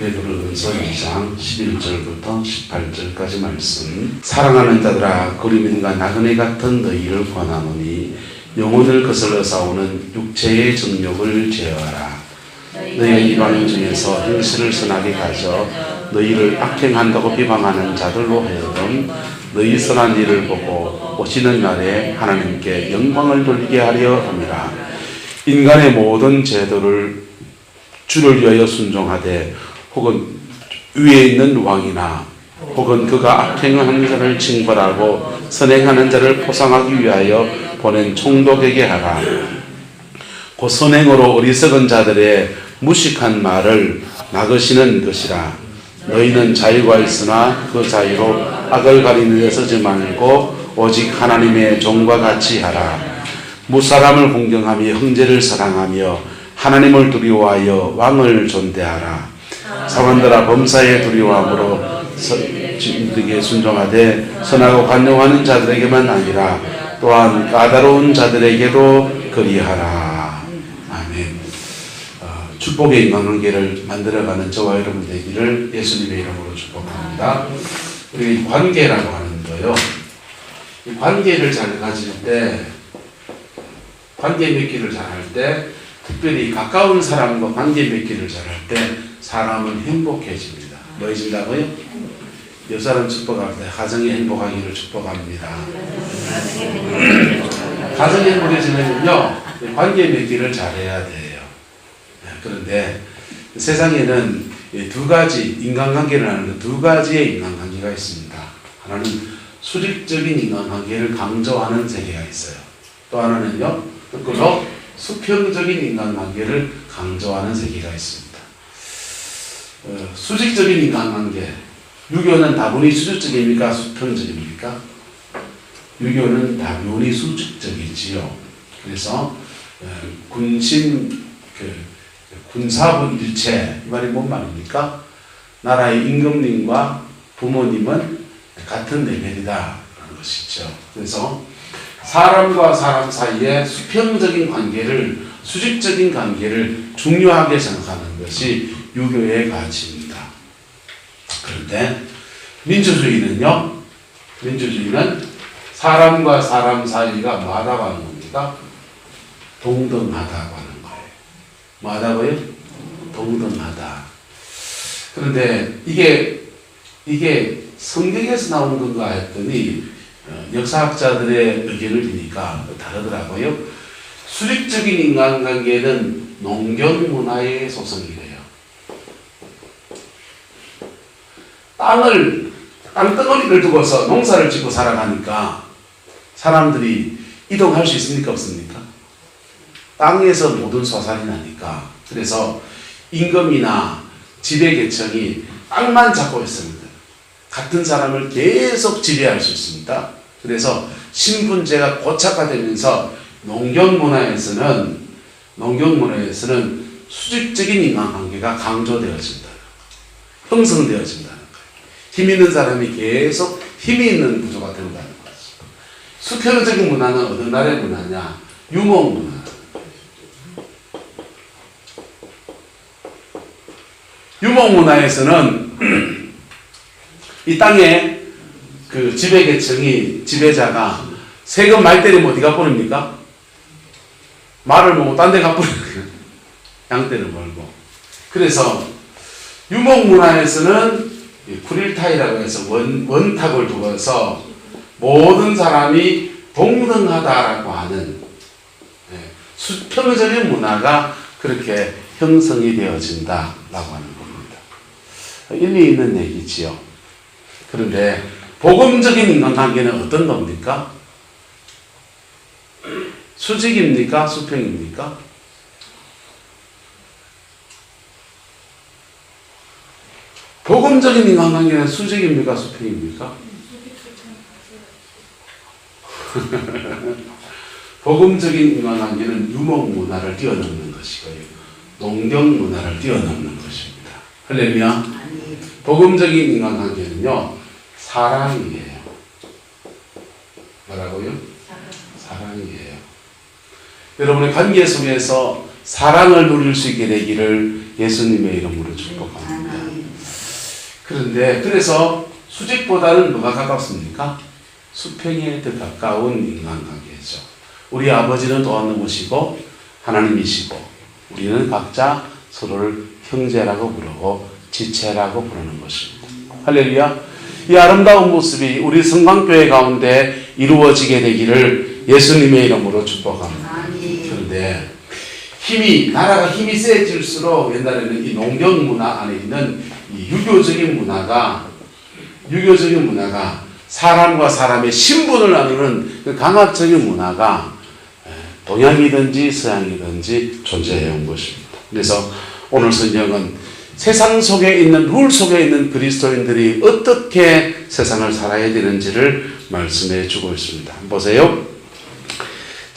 베드로 전서 2장 11절부터 18절까지 말씀. 사랑하는 자들아 그리움과 나그네 같은 너희를 권하노니 영혼을 거슬러 싸우는 육체의 정욕을 제어하라. 너희 이방 중에서 행실을 선하게 가져 너희를 악행한다고 비방하는 자들로 하여금 너희 선한 일을 보고 오시는 날에 하나님께 영광을 돌리게 하려 함이라. 인간의 모든 제도를 주를 위하여 순종하되 혹은 위에 있는 왕이나 혹은 그가 악행을 하는 자를 징벌하고 선행하는 자를 포상하기 위하여 보낸 총독에게 하라. 곧 선행으로 어리석은 자들의 무식한 말을 막으시는 것이라. 너희는 자유가 있으나 그 자유로 악을 가리는 데 서지 말고 오직 하나님의 종과 같이 하라. 무사람을 공경하며 형제를 사랑하며 하나님을 두려워하여 왕을 존대하라. 사관들아 범사에 두려워함으로 주님에게 순종하되 선하고 관용하는 자들에게만 아니라 또한 까다로운 자들에게도 그리하라. 아멘. 어, 축복의 인간관계를 만들어가는 저와 여러분 되기를 예수님의 이름으로 축복합니다. 우리 관계라고 하는 거요. 이 관계를 잘 가질 때, 관계 맺기를 잘 할 때, 특별히 가까운 사람과 관계 맺기를 잘 할 때, 사람은 행복해집니다. 뭐해진다고요? 옆 사람 축복할 때 가정이 행복하기를 축복합니다. 가정이 행복해지면요 관계 맺기를 잘해야 돼요. 네, 그런데 세상에는 이두 가지 인간관계를 하는데 두 가지의 인간관계가 있습니다. 하나는 수직적인 인간관계를 강조하는 세계가 있어요. 또 하나는요 거꾸로 수평적인 인간관계를 강조하는 세계가 있습니다. 어, 수직적인 인간관계 유교는 다분히 수직적입니까? 수평적입니까? 유교는 다분히 수직적이지요. 그래서 어, 군신 그 군사부 일체 이 말이 뭔 말입니까? 나라의 임금님과 부모님은 같은 레벨이다라는 것이죠. 그래서 사람과 사람 사이의 수평적인 관계를 수직적인 관계를 중요하게 생각하는 것이 유교의 가치입니다. 그런데 민주주의는요, 민주주의는 사람과 사람 사이가 뭐하다고 하는 겁니까? 동등하다고 하는 거예요. 뭐하다고요? 동등하다. 그런데 이게, 이게 성경에서 나온 건가 했더니 어, 역사학자들의 의견을 비니까 다르더라고요. 수직적인 인간관계는 농경 문화의 소성이래요. 땅을 땅덩어리를 두고서 농사를 짓고 살아가니까 사람들이 이동할 수 있습니까 없습니까? 땅에서 모든 소산이 나니까 그래서 임금이나 지배계층이 땅만 잡고 있습니다. 같은 사람을 계속 지배할 수 있습니다. 그래서 신분제가 고착화되면서 농경 문화에서는 농경 문화에서는 수직적인 인간관계가 강조되어진다. 형성되어진다는 거예요. 힘 있는 사람이 계속 힘이 있는 구조가 된다는 거죠. 수평적인 문화는 어느 나라의 문화냐? 유목 문화. 유목 문화에서는 이 땅에 그 지배 계층이 지배자가 세금 많이 때리면 어디 가 버립니까? 말을 보고 딴 데 가버려요. 양떼를 몰고. 그래서 유목 문화에서는 이 쿠릴타이라고 해서 원, 원탑을 두어서 모든 사람이 동등하다라고 하는 예, 수평적인 문화가 그렇게 형성이 되어진다라고 하는 겁니다. 일리 있는 얘기지요. 그런데 복음적인 인간관계는 어떤 겁니까? 수직입니까? 수평입니까? 복음적인 인간관계는 수직입니까? 수평입니까? 복음적인 인간관계는 유목 문화를 뛰어넘는 것이고요. 농경 문화를 뛰어넘는 것입니다. 할렐루야. 복음적인 인간관계는요, 사랑이에요. 뭐라고요? 사랑이에요. 여러분의 관계 속에서 사랑을 누릴 수 있게 되기를 예수님의 이름으로 축복합니다. 그런데 그래서 수직보다는 뭐가 가깝습니까? 수평에 더 가까운 인간관계죠. 우리 아버지는 도와놓으시고 하나님이시고 우리는 각자 서로를 형제라고 부르고 지체라고 부르는 것입니다. 할렐루야. 이 아름다운 모습이 우리 성광교회 가운데 이루어지게 되기를 예수님의 이름으로 축복합니다. 힘이 나라가 힘이 세질수록 옛날에는 이 농경 문화 안에 있는 이 유교적인 문화가 유교적인 문화가 사람과 사람의 신분을 나누는 그 강압적인 문화가 에, 동양이든지 서양이든지 존재해 온 것입니다. 그래서 오늘 성경은 세상 속에 있는 룰 속에 있는 그리스도인들이 어떻게 세상을 살아야 되는지를 말씀해 주고 있습니다. 보세요.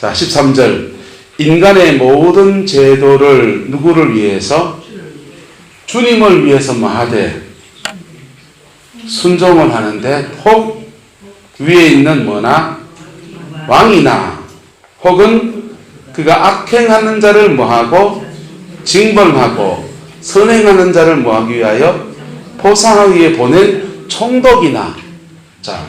자, 13절. 인간의 모든 제도를 누구를 위해서? 주님을 위해서 뭐 하되? 순종을 하는데 혹 위에 있는 뭐나 왕이나 혹은 그가 악행하는 자를 뭐하고 징벌하고 선행하는 자를 뭐하기 위하여 포상하기 위해 보낸 총독이나 자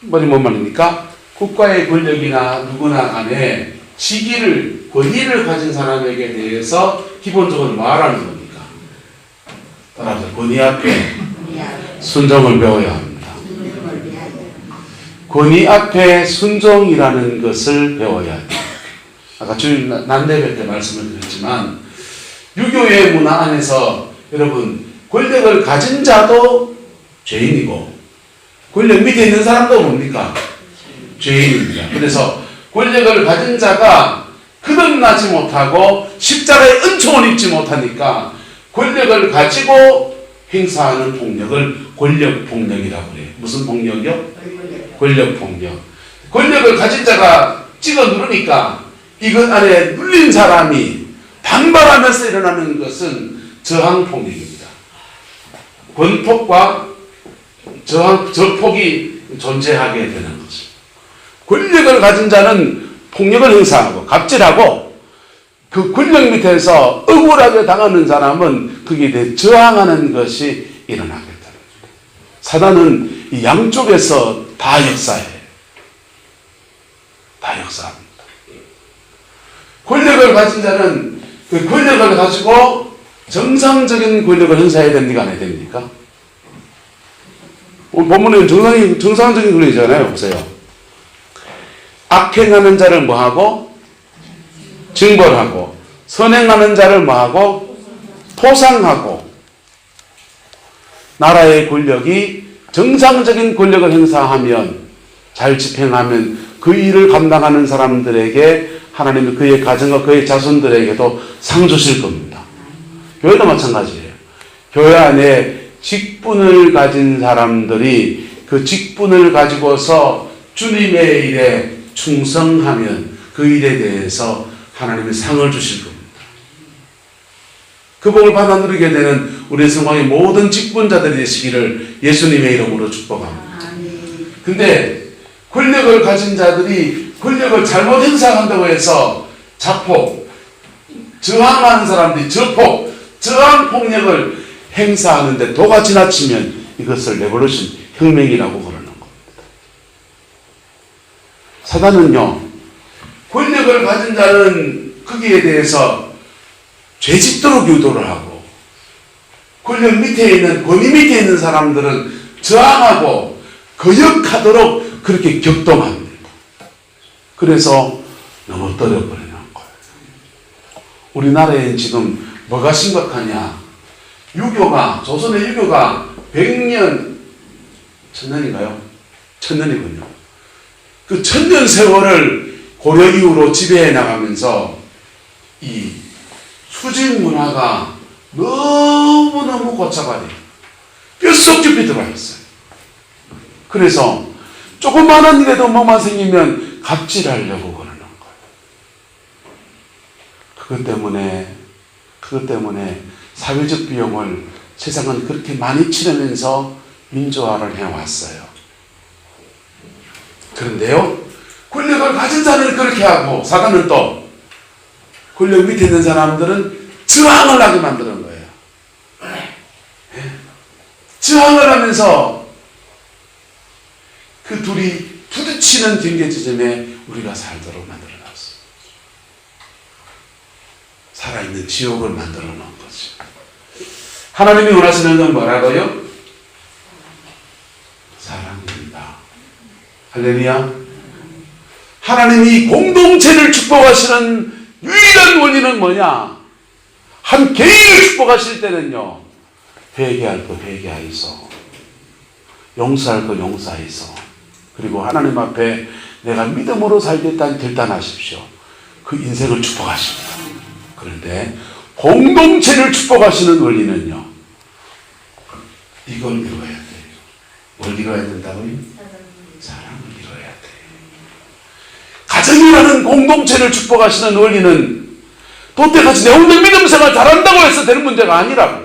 뭐니 뭔 말입니까? 국가의 권력이나 누구나 간에 직위를 권위를 가진 사람에게 대해서 기본적으로 말하는 겁니까? 따라서 권위 앞에 순종을 배워야 합니다. 권위 앞에 순종이라는 것을 배워야 합니다. 아까 주일 난대회 때 말씀을 드렸지만 유교의 문화 안에서 여러분 권력을 가진 자도 죄인이고 권력 밑에 있는 사람도 뭡니까? 죄인입니다. 그래서 권력을 가진 자가 거듭나지 못하고 십자가의 은총을 입지 못하니까 권력을 가지고 행사하는 폭력을 권력 폭력이라고 그래요. 무슨 폭력이요? 권력 폭력. 권력을 가진 자가 찍어 누르니까 이것 안에 눌린 사람이 반발하면서 일어나는 것은 저항 폭력입니다. 권폭과 저항, 저폭이 존재하게 되는. 권력을 가진 자는 폭력을 행사하고 갑질하고 그 권력 밑에서 억울하게 당하는 사람은 거기에 대해 저항하는 것이 일어나게 됩니다. 사단은 이 양쪽에서 다 역사해요. 다 역사합니다. 권력을 가진 자는 그 권력을 가지고 정상적인 권력을 행사해야 됩니까? 안 해야 됩니까? 오늘 본문에는 정상이, 정상적인 권력이잖아요. 보세요. 악행하는 자를 뭐하고? 징벌하고, 선행하는 자를 뭐하고? 포상하고, 나라의 권력이 정상적인 권력을 행사하면, 잘 집행하면 그 일을 감당하는 사람들에게 하나님이 그의 가정과 그의 자손들에게도 상 주실 겁니다. 교회도 마찬가지예요. 교회 안에 직분을 가진 사람들이 그 직분을 가지고서 주님의 일에 충성하면 그 일에 대해서 하나님이 상을 주실 겁니다. 그 복을 받아 누리게 되는 우리 성광의 모든 직분자들이 되시기를 예수님의 이름으로 축복합니다. 근데 권력을 가진 자들이 권력을 잘못 행사한다고 해서 자폭, 저항하는 사람들이 저폭, 저항 폭력을 행사하는데 도가 지나치면 이것을 레볼루션 혁명이라고. 사단은요, 권력을 가진 자는 거기에 대해서 죄 짓도록 유도를 하고, 권력 밑에 있는, 권위 밑에 있는 사람들은 저항하고, 거역하도록 그렇게 격동합니다. 그래서 넘어뜨려 버리는 거예요. 우리나라에 지금 뭐가 심각하냐. 유교가, 조선의 유교가 100년, 천년인가요? 천년이군요. 그 천년 세월을 고려 이후로 지배해 나가면서 이 수직 문화가 너무너무 고착화돼. 뼛속 깊이 들어와 있어요. 그래서 조그마한 일에도 뭐만 생기면 갑질하려고 그러는 거예요. 그것 때문에, 그것 때문에 사회적 비용을 세상은 그렇게 많이 치르면서 민주화를 해왔어요. 그런데요, 권력을 가진 자는 그렇게 하고, 사단은 또, 권력 밑에 있는 사람들은 저항을 하게 만드는 거예요. 살아가면서 그 둘이 부딪히는 경계 지점에 우리가 살도록 만들어 놨어. 살아있는 지옥을 만들어 놓은 거지. 하나님이 원하시는 건 뭐라고요? 사랑입니다. 할렐루야. 하나님이 공동체를 축복하시는 유일한 원리는 뭐냐? 한 개인을 축복하실 때는요, 회개할 거 회개하이소. 용서할 거 용서하이소. 그리고 하나님 앞에 내가 믿음으로 살겠다는 결단하십시오. 그 인생을 축복하십니다. 그런데 공동체를 축복하시는 원리는요, 이걸 이루어야 돼요. 뭘 이루어야 된다고요? 사랑을 이루어야 돼요. 가정이라는 공동체를 축복하시는 원리는 도태같이 내 혼자 믿음 생활 잘한다고 해서 되는 문제가 아니라고.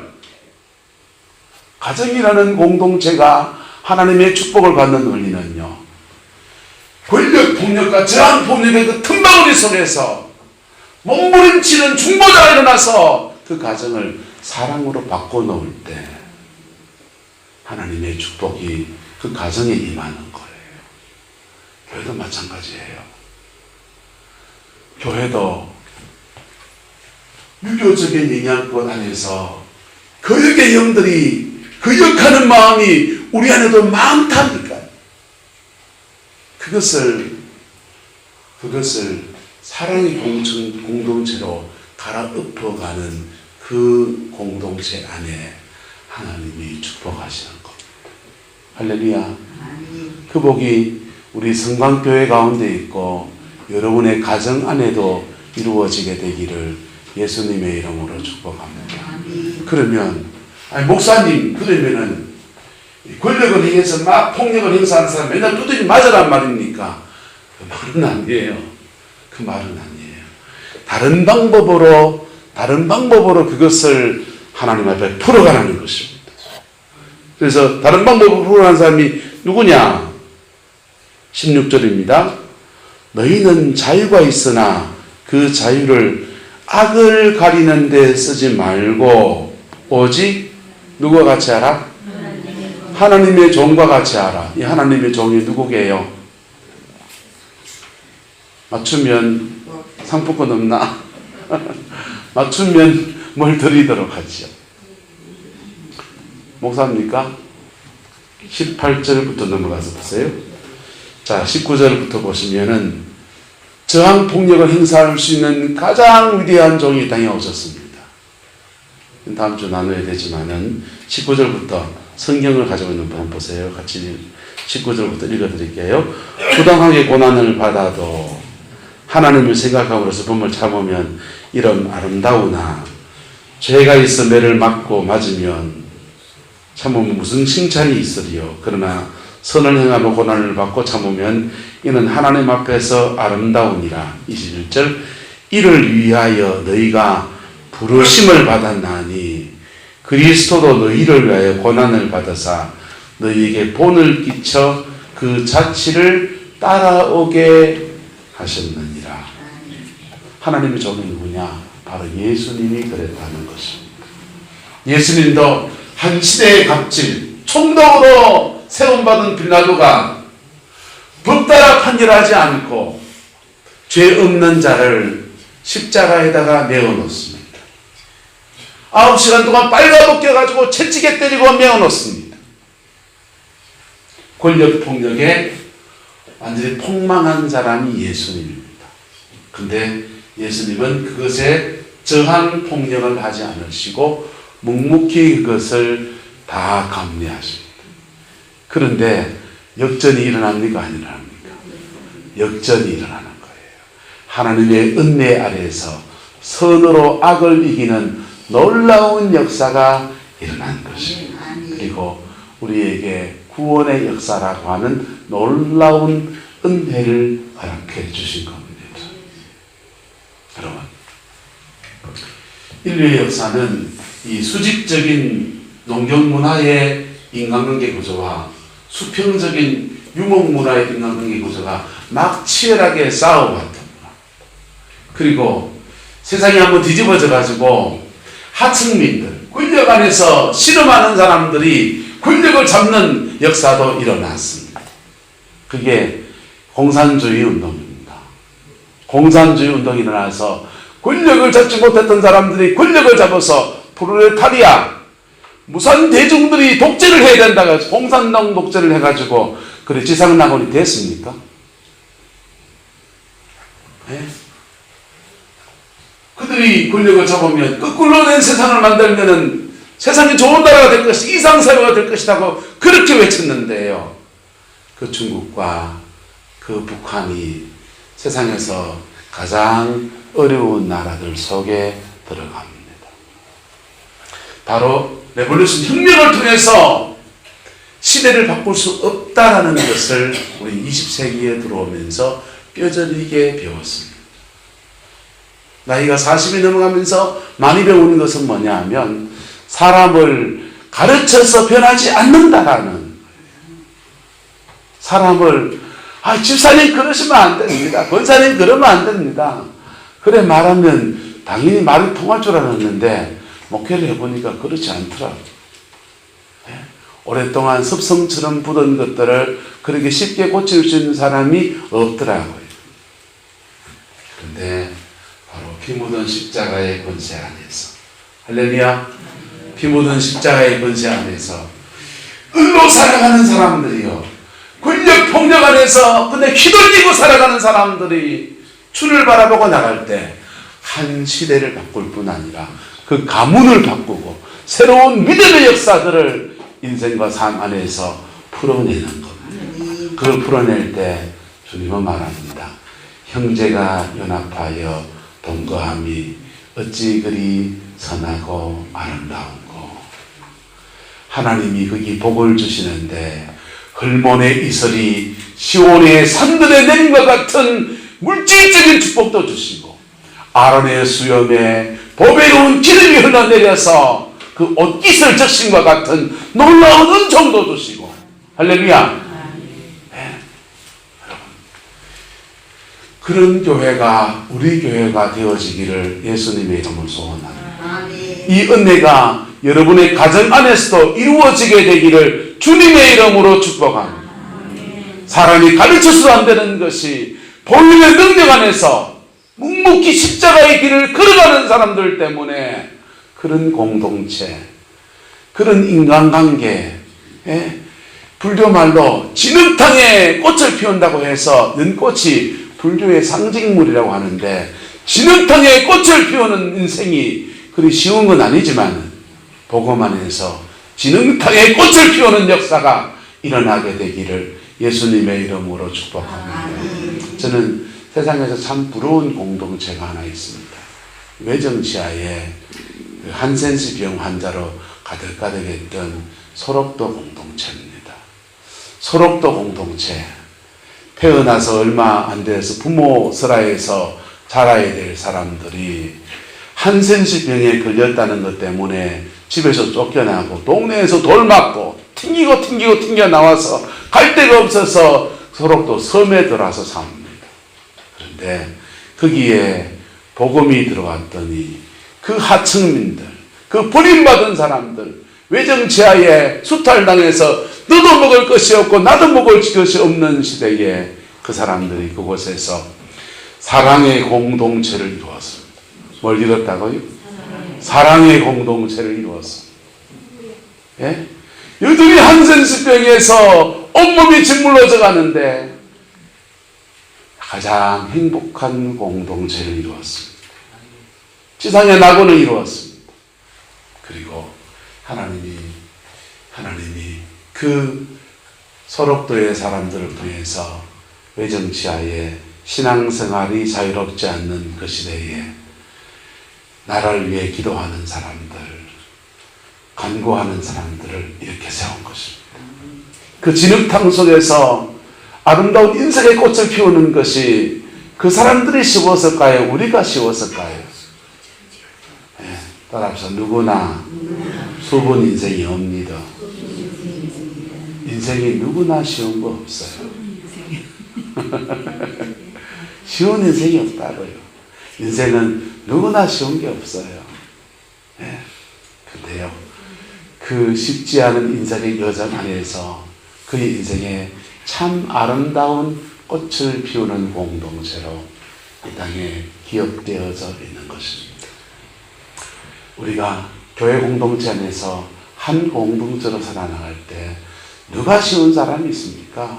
가정이라는 공동체가 하나님의 축복을 받는 원리는요. 권력 폭력과 저항 폭력의 그 틈바구니 속에서 몸부림치는 중보자가 일어나서 그 가정을 사랑으로 바꿔놓을 때 하나님의 축복이 그 가정에 임하는 거예요. 교회도 마찬가지예요. 교회도 유교적인 영향권 안에서 거역의 영들이 거역하는 마음이 우리 안에도 많답니까? 그것을 그것을 사랑의 공동, 공동체로 갈아엎어가는 그 공동체 안에 하나님이 축복하시는 겁니다. 할렐루야. 그 복이 우리 성광교회 가운데 있고 여러분의 가정 안에도 이루어지게 되기를 예수님의 이름으로 축복합니다. 그러면 아니 목사님 그러면은 권력을 행해서 막 폭력을 행사하는 사람 맨날 두드리 맞으란 말입니까? 그 말은 아니에요. 그 말은 아니에요. 다른 방법으로 다른 방법으로 그것을 하나님 앞에 풀어가라는 것입니다. 그래서 다른 방법으로 풀어가는 사람이 누구냐? 16절입니다. 너희는 자유가 있으나 그 자유를 악을 가리는 데 쓰지 말고 오직 누구와 같이 하라? 하나님의 종과 같이 하라. 이 하나님의 종이 누구게요? 맞추면 상품권 없나? 맞추면 뭘 드리도록 하지요. 목사입니까? 18절부터 넘어가서 보세요. 자, 19절부터 보시면은 저항 폭력을 행사할 수 있는 가장 위대한 종이 땅에 오셨습니다. 다음 주 나눠야 되지만은 19절부터 성경을 가지고 있는 분 보세요. 같이 19절부터 읽어드릴게요. 부당하게 고난을 받아도 하나님을 생각함으로써 범을 참으면 이런 아름다우나 죄가 있어 매를 맞고 맞으면 참으면 무슨 칭찬이 있으리요. 그러나 선을 행하며 고난을 받고 참으면 이는 하나님 앞에서 아름다우니라. 21절 이를 위하여 너희가 부르심을 받았나니 그리스도도 너희를 위하여 고난을 받으사 너희에게 본을 끼쳐 그 자치를 따라오게 하셨느니라. 하나님의 종이 누구냐? 바로 예수님이 그랬다는 것입니다. 예수님도 한 시대의 갑질, 총독으로 세움받은 빌라도가 법 따라 판결하지 않고 죄 없는 자를 십자가에다가 내어놓습니다. 아홉 시간 동안 빨가벗겨가지고 채찍에 때리고 메어놓습니다. 권력 폭력에 완전히 폭망한 사람이 예수님입니다. 근데 예수님은 그것에 저항 폭력을 하지 않으시고 묵묵히 그것을 다 감내하십니다. 그런데 역전이 일어납니까? 안 일어납니까? 역전이 일어나는 거예요. 하나님의 은혜 아래에서 선으로 악을 이기는 놀라운 역사가 일어난 것입니다. 그리고 우리에게 구원의 역사라고 하는 놀라운 은혜를 허락해 주신 겁니다. 여러분, 인류의 역사는 이 수직적인 농경 문화의 인간관계 구조와 수평적인 유목 문화의 인간관계 구조가 막 치열하게 싸워왔던 문화. 그리고 세상이 한번 뒤집어져 가지고 하층민들, 권력 안에서 실험하는 사람들이 권력을 잡는 역사도 일어났습니다. 그게 공산주의 운동입니다. 공산주의 운동이 일어나서 권력을 잡지 못했던 사람들이 권력을 잡아서 프로레타리아 무산 대중들이 독재를 해야 된다고 해서 공산당 독재를 해가지고 그래 지상낙원이 됐습니까? 예? 그들이 권력을 잡으면 거꾸로 된 세상을 만들면은 세상이 좋은 나라가 될 것이 이상사회가 될 것이라고 그렇게 외쳤는데요. 그 중국과 그 북한이 세상에서 가장 어려운 나라들 속에 들어갑니다. 바로 레볼루션 혁명을 통해서 시대를 바꿀 수 없다라는 것을 우리 20세기에 들어오면서 뼈저리게 배웠습니다. 나이가 40이 넘어가면서 많이 배우는 것은 뭐냐 하면 사람을 가르쳐서 변하지 않는다라는 사람을 아 집사님 그러시면 안 됩니다. 권사님 그러면 안 됩니다. 그래 말하면 당연히 말이 통할 줄 알았는데 목회를 해보니까 그렇지 않더라. 예? 오랫동안 습성처럼 굳은 것들을 그렇게 쉽게 고칠 수 있는 사람이 없더라고요. 그런데 바로 피 묻은 십자가의 권세 안에서 할렐루야 피 묻은 십자가의 권세 안에서 을로 살아가는 사람들이요 권력 폭력 안에서 근데 휘둘리고 살아가는 사람들이 주를 바라보고 나갈 때 한 시대를 바꿀 뿐 아니라 그 가문을 바꾸고 새로운 믿음의 역사들을 인생과 삶 안에서 풀어내는 겁니다. 그걸 풀어낼 때 주님은 말합니다. 형제가 연합하여 동거함이 어찌 그리 선하고 아름다운고 하나님이 거기 복을 주시는데 헐몬의 이슬이 시온의 산들에 내린 것 같은 물질적인 축복도 주시고 아론의 수염에 보배로운 기름이 흘러내려서 그 옷깃을 적신과 같은 놀라운 은총도 주시고 할렐루야 네. 그런 교회가 우리 교회가 되어지기를 예수님의 이름을 소원합니다. 이 은혜가 여러분의 가정 안에서도 이루어지게 되기를 주님의 이름으로 축복합니다. 사람이 가르쳐서도 안 되는 것이 본인의 능력 안에서 묵묵히 십자가의 길을 걸어가는 사람들 때문에 그런 공동체, 그런 인간관계, 예? 불교 말로 진흙탕에 꽃을 피운다고 해서 눈꽃이 불교의 상징물이라고 하는데 진흙탕에 꽃을 피우는 인생이 그리 쉬운 건 아니지만 복음 안에서 진흙탕에 꽃을 피우는 역사가 일어나게 되기를 예수님의 이름으로 축복합니다. 저는 세상에서 참 부러운 공동체가 하나 있습니다. 외정시야에 그 한센스 병 환자로 가득가득했던 소록도 공동체입니다. 소록도 공동체. 태어나서 얼마 안 돼서 부모 슬하에서 자라야 될 사람들이 한센스 병에 걸렸다는 것 때문에 집에서 쫓겨나고 동네에서 돌 맞고 튕기고 튕기고 튕겨 나와서 갈 데가 없어서 소록도 섬에 들어와서 삽니다. 그런데 거기에 복음이 들어왔더니 그 하층민들, 그 버림받은 사람들, 외정치하에 수탈당해서 너도 먹을 것이 없고 나도 먹을 것이 없는 시대에 그 사람들이 그곳에서 사랑의 공동체를 이루었습니다. 뭘 이뤘다고요? 사랑의 공동체를 이루었습니다. 예? 여전히 한센스병에서 온몸이 짓물러져 가는데 가장 행복한 공동체를 이루었습니다. 지상의 낙원을 이루었습니다. 그리고 하나님이 하나님이 그 소록도의 사람들을 통해서 외정치하에 신앙생활이 자유롭지 않는 그 시대에 나라를 위해 기도하는 사람들, 간구하는 사람들을 이렇게 세운 것입니다. 그 진흙탕 속에서 아름다운 인생의 꽃을 피우는 것이 그 사람들이 쉬웠을까요? 우리가 쉬웠을까요? 예, 따라서 누구나 수분 인생이 옵니다. 인생이 누구나 쉬운 거 없어요. 쉬운 인생이 없다고요. 인생은 누구나 쉬운 게 없어요. 예. 근데요, 그 쉽지 않은 인생의 여정 안에서 그의 인생에 참 아름다운 꽃을 피우는 공동체로 이 땅에 기억되어져 있는 것입니다. 우리가 교회 공동체 안에서 한 공동체로 살아나갈 때 누가 쉬운 사람이 있습니까?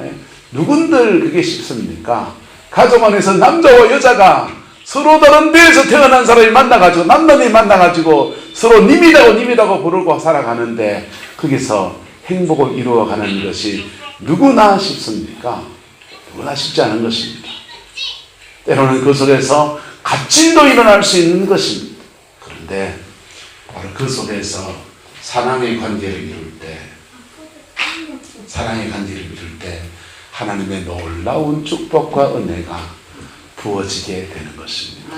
예? 누군들 그게 쉽습니까? 가족 안에서 남자와 여자가 서로 다른 데에서 태어난 사람이 만나가지고 남남이 만나가지고 서로 님이라고 님이라고 부르고 살아가는데 거기서 행복을 이루어가는 것이 누구나 쉽습니까? 누구나 쉽지 않은 것입니다. 때로는 그 속에서 gat짐도 일어날 수 있는 것입니다. 그런데 바로 그 속에서 사랑의 관계를 이룰 때, 사랑의 관계를 이룰 때 하나님의 놀라운 축복과 은혜가 부어지게 되는 것입니다.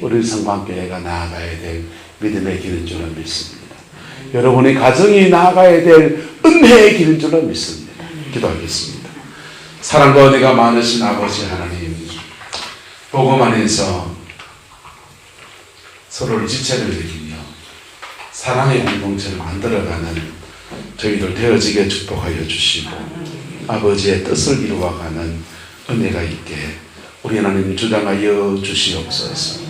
우리 성광교회가 나아가야 될 믿음의 길인 줄로 믿습니다. 여러분의 가정이 나아가야 될 은혜의 길인 줄로 믿습니다. 기도하겠습니다. 사랑과 은혜가 많으신 아버지 하나님, 복음 안에서 서로를 지체를 느끼며 사랑의 공동체를 만들어가는 저희들 되어지게 축복하여 주시고 아버지의 뜻을 이루어가는 은혜가 있게 우리 하나님 주장하여 주시옵소서.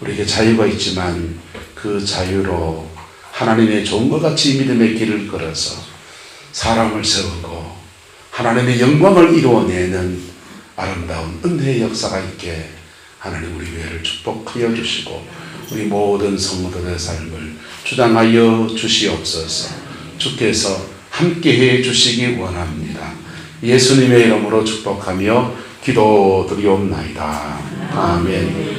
우리에게 자유가 있지만 그 자유로 하나님의 종과 같이 믿음의 길을 걸어서 사람을 세우고 하나님의 영광을 이루어내는 아름다운 은혜의 역사가 있게 하나님 우리 교회를 축복하여 주시고 우리 모든 성도들의 삶을 주장하여 주시옵소서. 주께서 함께해 주시기 원합니다. 예수님의 이름으로 축복하며 기도드리옵나이다. 아멘.